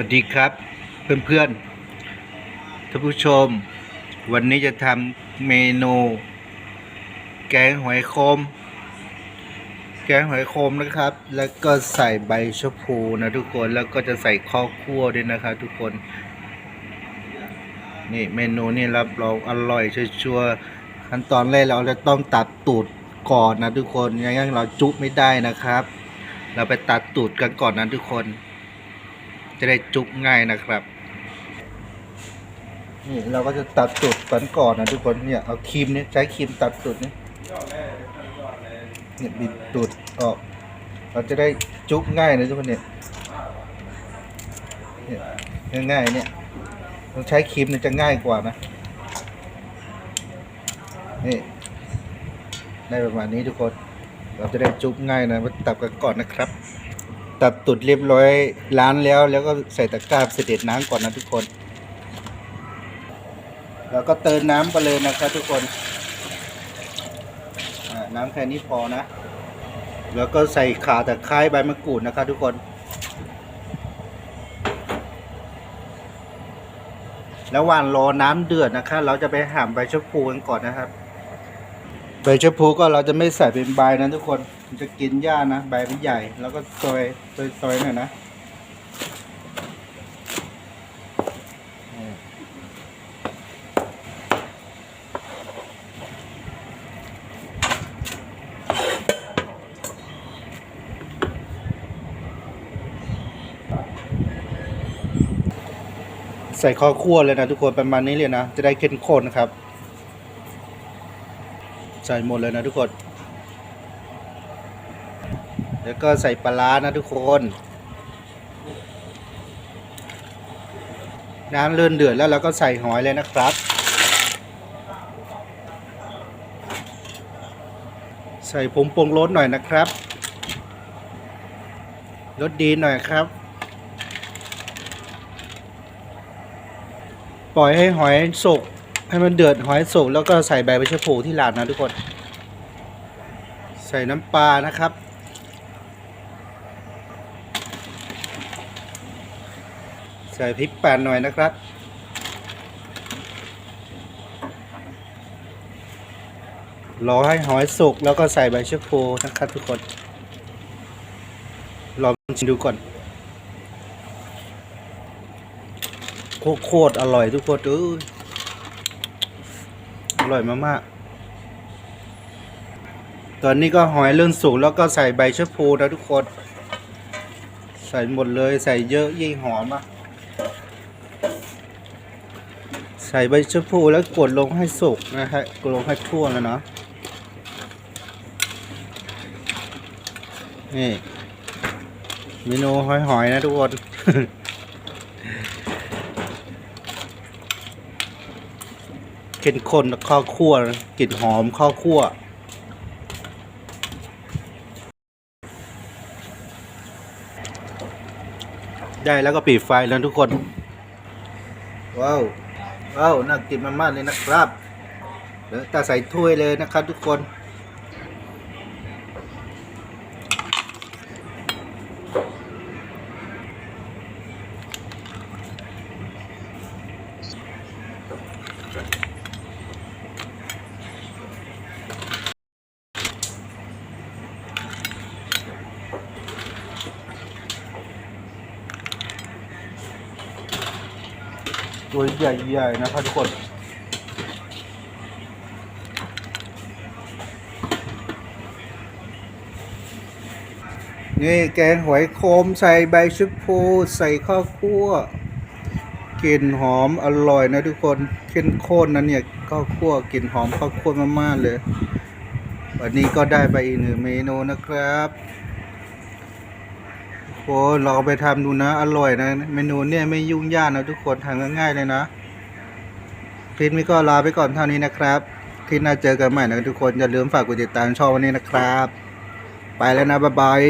วัสดีครับเพื่อนๆท่านผู้ชม วันนี้จะทำเมนู แกงหอยโคม แกงหอยโคมนะครับ แล้วก็ใส่ใบชะพูนะทุกคนแล้วก็จะใส่ข้าวคั่วด้วยนะครับทุกคน นี่เมนูนี่รับรองอร่อยชัวร์ขั้นตอนแรกเราจะต้องตัดตูดก่อนนะทุกคนย่างนั้นเราจุไม่ได้นะครับ เราไปตัดตูดกันก่อนนะทุกคน จะได้จุกง่ายนะครับ นี่เราก็จะตัดตูดกันก่อนนะทุกคนเนี่ยเอาครีมเนี่ยใช้ครีมตัดตูดเนี่ยเนี่ยบิดตูดออก เราจะได้จุกง่ายนะทุกคนเนี่ยเนี่ยง่ายๆเนี่ยต้องใช้ครีมเนี่ยจะง่ายกว่านะนี่ได้ประมาณนี้ทุกคน เราจะได้จุกง่ายนะมาตัดกันก่อนนะครับ ตัดตุดเรียบร้อยล้างแล้ว แล้วก็ใส่ตะกร้าเสด็จน้ำก่อนนะทุกคน แล้วก็เติมน้ำไปเลยนะครับทุกคนน้ำแค่นี้พอนะ แล้วก็ใส่ขาตะไคร้ใบมะกรูดนะครับทุกคน ระหว่างรอน้ำเดือดนะครับเราจะไปหั่นใบชะพูกันก่อนนะครับ ใบชะพูก็เราจะไม่ใส่เป็นใบนะทุกคน มันจะกินยานะใบมันใหญ่ แล้วก็ซอยซอยซอยหน่อยนะใส่ข้าวคั่วเลยนะทุกคนประมาณนี้เลยนะ จะได้เข้มข้นนะครับ ใส่หมดเลยนะทุกคน แล้วก็ใส่ปลาร้านะทุกคน น้ำเลื่อนเดือดแล้วเราก็ใส่หอยเลยนะครับ ใส่ผงปรุงรสหน่อยนะครับรสดีหน่อยครับ ปล่อยให้หอยสุกให้มันเดือดหอยสุกแล้วก็ใส่ใบใบชะพูที่หลาดนะทุกคน ใส่น้ำปลานะครับ ใส่พริกป่นหน่อยนะครับ รอให้หอยสุกแล้วก็ใส่ใบชะพูนะครับทุกคนลองชิมดูก่อนโคตรอร่อยทุกคนเอ้ยอร่อยมากๆตอนนี้ก็หอยเริ่มสุกแล้วก็ใส่ใบชะพูนะทุกคน ใส่หมดเลยใส่เยอะยิ่งหอมอะ ใส่ใบชะพูแล้วกดลงให้สุกนะฮะกดลงให้ทั่วแล้วเนาะนี่เมนูหอยๆนะทุกคนเข้มข้นข้าวคั่วกลิ่นหอมข้าวคั่วได้แล้วก็ปิดไฟแล้วทุกคน ว้าว ว้าวน่ากินมากๆเลยนะครับเดี๋ยวตาใส่ถ้วยเลยนะครับทุกคน ตัวใหญ่ๆนะครับทุกคนนี่แกงหอยโคมใส่ใบชะพูใส่ข้าวคั่วกลิ่นหอมอร่อยนะทุกคนเข้มข้นนะเนี่ยข้าวคั่วกลิ่นหอมข้าวคั่วมากๆเลย วันนี้ก็ได้ไปอีกหนึ่งเมนูนะครับ โอ้ลองไปทำดูนะ อร่อยนะ เมนูเนี่ยไม่ยุ่งยากนะทุกคนทำง่ายๆเลยนะคลิปนี้ก็ลาไปก่อนเท่านี้นะครับคลิปหน้าเจอกันใหม่นะทุกคนอย่าลืมฝากกดติดตามช่องวันนี้นะครับ ไปแล้วนะบ๊ายบาย